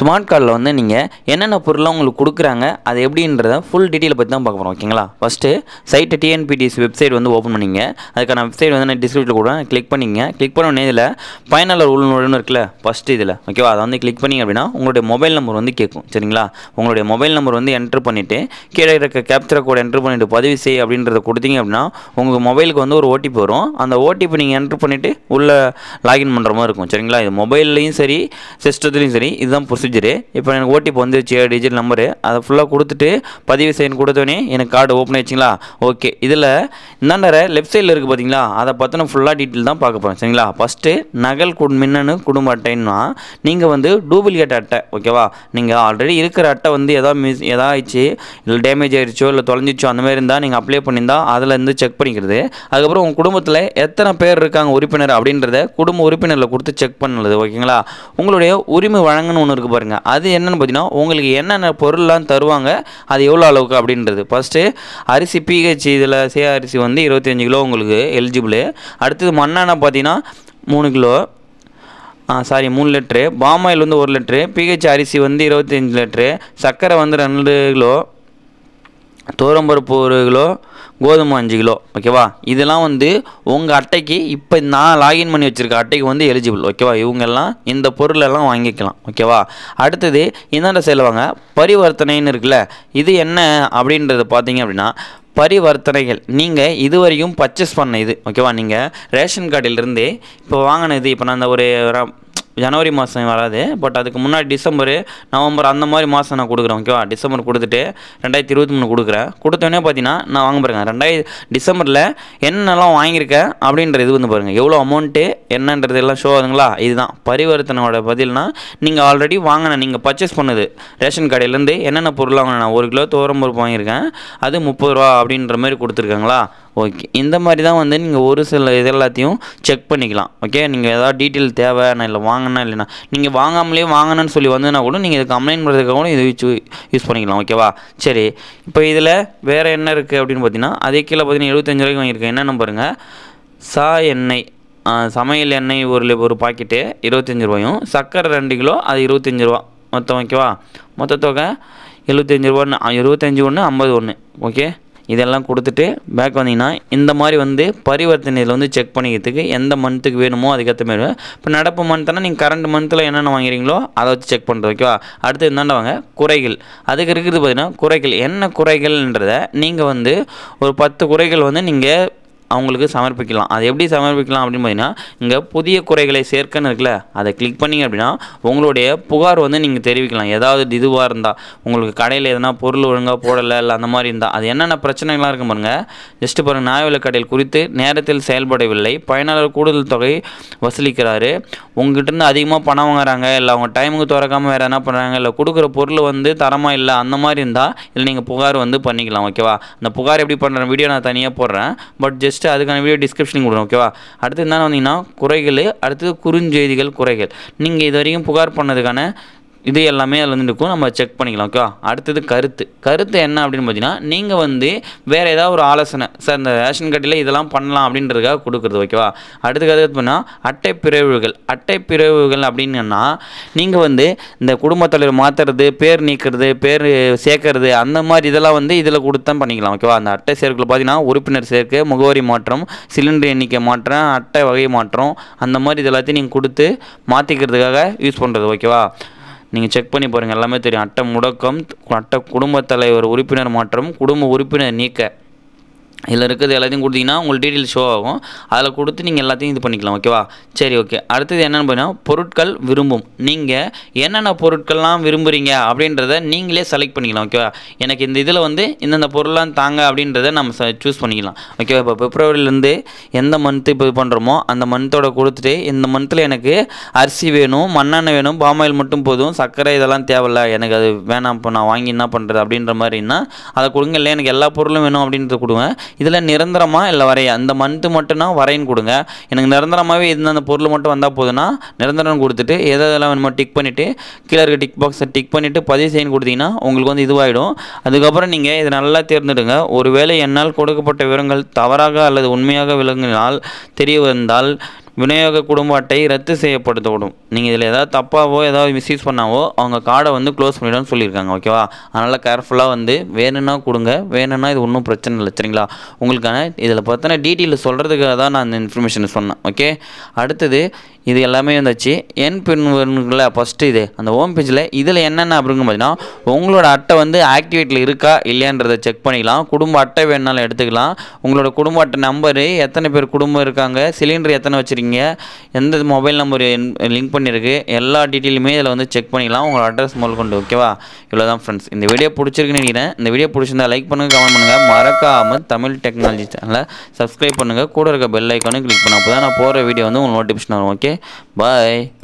Smart கார்டில் வந்து நீங்கள் என்னென்ன பொருள்லாம் உங்களுக்கு கொடுக்குறாங்க அது எப்படின்றத ஃபுல் டீட்டெயில் பற்றி தான் பார்க்க போகிறோம் ஓகேங்களா ஃபஸ்ட்டு சைட்டு டிஎன்பிடிஎஸ் வெப்சைட் வந்து ஓப்பன் பண்ணிங்க. அதுக்கான வெப்சைட் வந்து நான் டிஸ்கிரிப்ஷனில் கூட கிளிக் பண்ணிங்க. கிளிக் பண்ண உடனே இதில் பயனாளர் உள்நுழைன்னு இருக்குல்ல ஃபஸ்ட்டு இதில் ஓகேவா அதை வந்து கிளிக் பண்ணிங்க அப்படின்னா உங்களுடைய மொபைல் நம்பர் வந்து கேட்கும் சரிங்களா? உங்களுடைய மொபைல் நம்பர் வந்து என்ட்ரு பண்ணிவிட்டு கீழே இருக்க கேப்சர் கோட் என்ட்ரு பண்ணிவிட்டு பதிவு செய் அப்படின்றத கொடுத்தீங்க அப்படின்னா உங்கள் மொபைலுக்கு வந்து ஒரு ஓடிபி வரும். அந்த ஓடிபி நீங்கள் என்ட்ரு பண்ணிவிட்டு உள்ளே லாகின் பண்ணுற மாதிரி இருக்கும் சரிங்களா? இது மொபைல்லையும் சரி சிஸ்டத்துலையும் சரி இதுதான் ப்ரொசீஜர் இப்போ எனக்கு ஓடிபி வந்துருச்சு டிஜிட்டல் டிஜிட் நம்பரு அதை ஃபுல்லாக கொடுத்துட்டு பதிவு செய்யணும் கொடுத்தோன்னே எனக்கு கார்டு ஓப்பன் ஆயிடுச்சிங்களா? ஓகே இதில் இந்தாண்ட லெஃப்ட் சைடில் இருக்குது பார்த்தீங்களா? அதை பற்றின ஃபுல்லாக டீட்டெயில் தான் பார்க்க போகிறேன் சரிங்களா? ஃபஸ்ட்டு நகல் கு மின்னணு குடும்ப அட்டைன்னா நீங்கள் வந்து டூப்ளிகேட் அட்டை ஓகேவா நீங்கள் ஆல்ரெடி இருக்கிற அட்டை வந்து எதாவது மிஸ் எதாவது ஆயிடுச்சு இல்லை டேமேஜ் ஆயிடுச்சோ இல்லை தொலைஞ்சிச்சோ அந்த மாதிரி இருந்தால் நீங்கள் அப்ளை பண்ணியிருந்தா அதில் இருந்து செக் பண்ணிக்கிறது. அதுக்கப்புறம் உங்கள் குடும்பத்தில் எத்தனை பேர் இருக்காங்க உறுப்பினர் அப்படின்றத குடும்ப உறுப்பினரில் கொடுத்து செக் பண்ணுறது ஓகேங்களா உங்களுடைய உரிமை வழங்கன்னு ஒன்று இருக்குது பாருங்கள் அது என்னென்னு பார்த்தீங்கன்னா உங்களுக்கு என்னென்ன பொருள்லாம் தருவாங்க அது எவ்வளோ அளவுக்கு அப்படின்றது. ஃபஸ்ட்டு அரிசி பிஹெச் இதில் சே அரிசி வந்து இருபத்தஞ்சு கிலோ உங்களுக்கு எலிஜிபிள் அடுத்தது மண்ணெண்ணெய் பார்த்தீங்கன்னா மூணு கிலோ சாரி மூணு லிட்ரு பாமாயில் வந்து ஒரு லிட்ரு பிஹெச் அரிசி வந்து இருபத்தஞ்சி லிட்ரு சர்க்கரை வந்து ரெண்டு கிலோ. துவரம்பருப்பு ஒரு கிலோ கோதுமை அஞ்சு கிலோ ஓகேவா இதெல்லாம் வந்து உங்கள் அட்டைக்கு இப்போ நான் லாகின் பண்ணி வச்சுருக்க அட்டைக்கு வந்து எலிஜிபிள் ஓகேவா இவங்கெல்லாம் இந்த பொருளெல்லாம் வாங்கிக்கலாம் ஓகேவா அடுத்தது என்னென்ன செல்வாங்க பரிவர்த்தனைன்னு இருக்குல்ல இது என்ன அப்படின்றத பார்த்தீங்க அப்படின்னா பரிவர்த்தனைகள். நீங்கள் இதுவரையும் பர்ச்சேஸ் பண்ண இது ஓகேவா நீங்கள் ரேஷன் கார்டிலிருந்து இப்போ வாங்கினது இப்போ நான் அந்த ஒரு ஜனவரி மாதம் வராது. பட் அதுக்கு முன்னாடி டிசம்பர் நவம்பர் அந்த மாதிரி மாதம் நான் கொடுக்குறேன் ஓகேவா டிசம்பர் கொடுத்துட்டு ரெண்டாயிரத்தி இருபத்தி மூணு கொடுக்குறேன். கொடுத்தோடனே பார்த்தீங்கன்னா நான் வாங்க பாருங்க. ரெண்டாயிரம் டிசம்பரில் என்னென்னலாம் வாங்கியிருக்கேன் அப்படின்ற இது வந்து பாருங்கள் எவ்வளோ அமௌண்ட்டு என்னன்றது எல்லாம் ஷோ ஆகுதுங்களா? இதுதான். பரிவர்த்தனையோட பதில்னா நீங்கள் ஆல்ரெடி வாங்கின நீங்கள் பர்ச்சேஸ் பண்ணது ரேஷன் கடையிலேருந்து என்னென்ன பொருள் வாங்கினேன் நான் ஒரு கிலோ துவரம்பருப்பு வாங்கியிருக்கேன். அது முப்பது ரூபா அப்படின்ற மாதிரி கொடுத்துருக்காங்களா? ஓகே இந்த மாதிரி தான் வந்து நீங்கள் ஒரு சில இது எல்லாத்தையும் செக் பண்ணிக்கலாம். ஓகே நீங்கள் ஏதாவது டீட்டெயில் தேவை நான் இல்லை வாங்கினா இல்லைனா நீங்கள் வாங்காமலே வாங்கினேன்னு சொல்லி வந்ததுன்னா கூட நீங்கள் இது கம்ப்ளைண்ட் பண்ணுறதுக்காக கூட இது யூஸ் யூஸ் பண்ணிக்கலாம். ஓகேவா சரி. இப்போ இதில் வேறு என்ன இருக்குது அப்படின்னு பார்த்தீங்கன்னா அதே கீழே பார்த்தீங்கன்னா எழுபத்தஞ்சு ரூபாய்க்கு வாங்கியிருக்கேன். என்னென்ன பாருங்கள் சா எண்ணெய். சமையல் எண்ணெய் ஒரு ஒரு பாக்கெட்டு இருபத்தஞ்சி ரூபாயும். சர்க்கரை ரெண்டு கிலோ அது இருபத்தஞ்சி ரூபா. மொத்தம் ஓகேவா மொத்த தொகை எழுபத்தஞ்சி ரூபான்னு இருபத்தஞ்சி ஒன்று ஐம்பது ஒன்று ஓகே இதெல்லாம் கொடுத்துட்டு பேக் வந்தீங்கன்னா இந்த மாதிரி வந்து பரிவர்த்தனையில் வந்து செக் பண்ணிக்கிறதுக்கு எந்த மந்த்துக்கு வேணுமோ அதுக்கேற்ற மாதிரி இப்போ நடப்பு மந்த்னா நீங்கள் கரண்ட் மந்த்தில் என்னென்ன வாங்குறீங்களோ அதை வச்சு செக் பண்ணுறது ஓகேவா அடுத்து இந்தாண்ட வாங்க குறைகள். அதுக்கு இருக்கிறது பார்த்தீங்கன்னா குறைகள். என்ன குறைகள்ன்றதை நீங்கள் வந்து ஒரு பத்து குறைகள் வந்து நீங்கள் அவங்களுக்கு சமர்ப்பிக்கலாம். அது எப்படி சமர்ப்பிக்கலாம் அப்படின்னு பார்த்தீங்கன்னா இங்கே புதிய குறைகளை சேர்க்கன்னு இருக்குல்ல அதை கிளிக் பண்ணிங்க அப்படின்னா உங்களுடைய புகார் வந்து நீங்கள் தெரிவிக்கலாம். ஏதாவது இதுவாக இருந்தால் உங்களுக்கு கடையில் எதனா பொருள் ஒழுங்காக போடலை இல்லை அந்த மாதிரி இருந்தால் அது என்னென்ன பிரச்சனைகள்லாம் இருக்கும் பாருங்கள் ஜஸ்ட்டு பாருங்கள் நியாய கடையில் குறித்து நேரத்தில் செயல்படவில்லை. பயனாளர் கூடுதல் தொகை வசூலிக்கிறாரு. உங்ககிட்டருந்து அதிகமாக பணம் வாங்குறாங்க இல்லை அவங்க டைமுக்கு திறக்காமல் வேறு என்ன பண்ணுறாங்க இல்லை கொடுக்குற பொருள் வந்து தரமாக இல்லை அந்த மாதிரி இருந்தால் இதில் நீங்கள் புகார் வந்து பண்ணிக்கலாம் ஓகேவா அந்த புகார் எப்படி பண்ணுற வீடியோ நான் தனியாக போடுறேன். பட் ஜஸ்ட் அதுக்கான வீடியோ டிஸ்கிரிப்ஷனில் கொடுக்குறோம் ஓகேவா அடுத்து என்ன வந்தீங்கன்னா குறைகள் அடுத்தது குறுஞ்செய்திகள் குறைகள். நீங்கள் இது வரைக்கும் புகார் பண்ணதுக்கான இது எல்லாமே அதில் வந்து இருக்கும் நம்ம செக் பண்ணிக்கலாம் ஓகேவா அடுத்தது கருத்து. கருத்து என்ன அப்படின்னு பார்த்தீங்கன்னா நீங்கள் வந்து வேறு ஏதாவது ஒரு ஆலோசனை சார் இந்த ரேஷன் கட்டியில் இதெல்லாம் பண்ணலாம் அப்படின்றதுக்காக கொடுக்குறது ஓகேவா அடுத்து கருத்து பண்ணால் அட்டை பிறவுகள் அட்டை பிறவுகள் அப்படின்னா நீங்கள் வந்து இந்த குடும்பத் தலைவர் மாற்றுறது பேர் நீக்கிறது பேர் சேர்க்கறது அந்த மாதிரி இதெல்லாம் வந்து இதில் கொடுத்தா பண்ணிக்கலாம் ஓகேவா அந்த அட்டை சேர்க்கல பார்த்தீங்கன்னா உறுப்பினர் சேர்க்கை முகவரி மாற்றம் சிலிண்டர் எண்ணிக்கை மாற்றம் அட்டை வகை மாற்றம் அந்த மாதிரி இது எல்லாத்தையும் நீங்கள் கொடுத்து மாற்றிக்கிறதுக்காக யூஸ் பண்ணுறது ஓகேவா நீங்கள் செக் பண்ணி பாருங்கள் எல்லாமே தெரியும். அட்டை முடக்கம் அட்டை குடும்பத் தலைவர் உறுப்பினர் மாற்றம் குடும்ப உறுப்பினர் நீக்க. இதில் இருக்கிறது எல்லாத்தையும் கொடுத்தீங்கன்னா உங்களுக்கு டீட்டெயில் ஷோ ஆகும். அதில் கொடுத்து நீங்கள் எல்லாத்தையும் இது பண்ணிக்கலாம் ஓகேவா சரி ஓகே அடுத்தது என்னென்னு பார்த்தீங்கன்னா பொருட்கள் விரும்பும். நீங்கள் என்னென்ன பொருட்கள்லாம் விரும்புகிறீங்க அப்படின்றத நீங்களே செலக்ட் பண்ணிக்கலாம் ஓகேவா எனக்கு இந்த இதில் வந்து இந்தந்த பொருள்லாம் தாங்க அப்படின்றத நம்ம சூஸ் பண்ணிக்கலாம் ஓகேவா இப்போ பிப்ரவரிலேருந்து எந்த மந்த்து இப்போ இது பண்ணுறோமோ அந்த மந்த்தோட கொடுத்துட்டு இந்த மந்தில் எனக்கு அரிசி வேணும் மண்ணெண்ணெய் வேணும் பாமாயில் மட்டும் போதும் சர்க்கரை இதெல்லாம் தேவையில்ல எனக்கு அது வேணாம் இப்போ நான் வாங்கி என்ன பண்ணுறது அப்படின்ற மாதிரின்னா அதை கொடுங்க. இல்லை எனக்கு எல்லா பொருளும் வேணும் அப்படின்றத கொடுங்க. இதில் நிரந்தரமாக இல்லை வரைய. அந்த மந்த்து மட்டும்னா வரைன்னு கொடுங்க. எனக்கு நிரந்தரமாகவே இந்த பொருள் மட்டும் வந்தால் போதுன்னா நிரந்தரம் கொடுத்துட்டு எதை எதெல்லாம் வேணுமோ டிக் பண்ணிவிட்டு கீழே இருக்க டிக் பாக்ஸை டிக் பண்ணிவிட்டு பதிவு செய்யணும் கொடுத்தீங்கன்னா உங்களுக்கு வந்து இதுவாகிடும் அதுக்கப்புறம் நீங்கள் இதை நல்லா தேர்ந்தெடுங்க. ஒருவேளை என்னால் கொடுக்கப்பட்ட விவரங்கள் தவறாக அல்லது உண்மையாக விளங்கினால் தெரிய வந்தால் விநியோக குடும்ப அட்டை ரத்து செய்யப்படுத்தப்படும். நீங்கள் இதில் ஏதாவது தப்பாவோ ஏதாவது மிஸ்யூஸ் பண்ணாவோ அவங்க கார்டை வந்து க்ளோஸ் பண்ணிவிடும்னு சொல்லியிருக்காங்க ஓகேவா அதனால் கேர்ஃபுல்லாக வந்து வேணும்னா கொடுங்க வேணும்னா இது ஒன்றும் பிரச்சனை இல்லை சரிங்களா? உங்களுக்கான இதில் பார்த்தோன்னா டீட்டெயில் சொல்கிறதுக்காக தான் நான் இந்த இன்ஃபர்மேஷனை சொன்னேன் ஓகே அடுத்தது இது எல்லாமே வந்துச்சு. என் பின்வருங்கள ஃபஸ்ட்டு இது அந்த ஹோம் பேஜில் இதில் என்னென்ன அப்படிங்க பார்த்தீங்கன்னா உங்களோட அட்டை வந்து ஆக்டிவேட்டில் இருக்கா இல்லையான்றதை செக் பண்ணிக்கலாம். குடும்ப அட்டை வேணுனாலும் எடுத்துக்கலாம். உங்களோட குடும்ப அட்டை நம்பரு எத்தனை பேர் குடும்பம் இருக்காங்க சிலிண்டர் எத்தனை வச்சுருக்கீங்க எந்த மொபைல் நம்பர் லிங்க் பண்ணியிருக்கு. எல்லா டீட்டெயிலுமே இதில் வந்து செக் பண்ணிக்கலாம். உங்கள் அட்ரஸ் முதல் கொண்டு ஓகேவா இவ்வளோ தான் ஃப்ரெண்ட்ஸ் இந்த வீடியோ பிடிச்சிருக்குன்னு நினைக்கிறேன். இந்த வீடியோ பிடிச்சிருந்தா லைக் பண்ணுங்கள் கமெண்ட் பண்ணுங்கள் மறக்காமல் தமிழ் டெக்னாலஜி சேனலை சப்ஸ்கிரைப் பண்ணுங்கள் கூட இருக்க பெல் ஐக்கானு கிளிக் பண்ண. அப்போ தான் நான் போகிற வீடியோ வந்து உங்களுக்கு நோட்டிஃபிகேஷன் வரும் ஓகே பாய்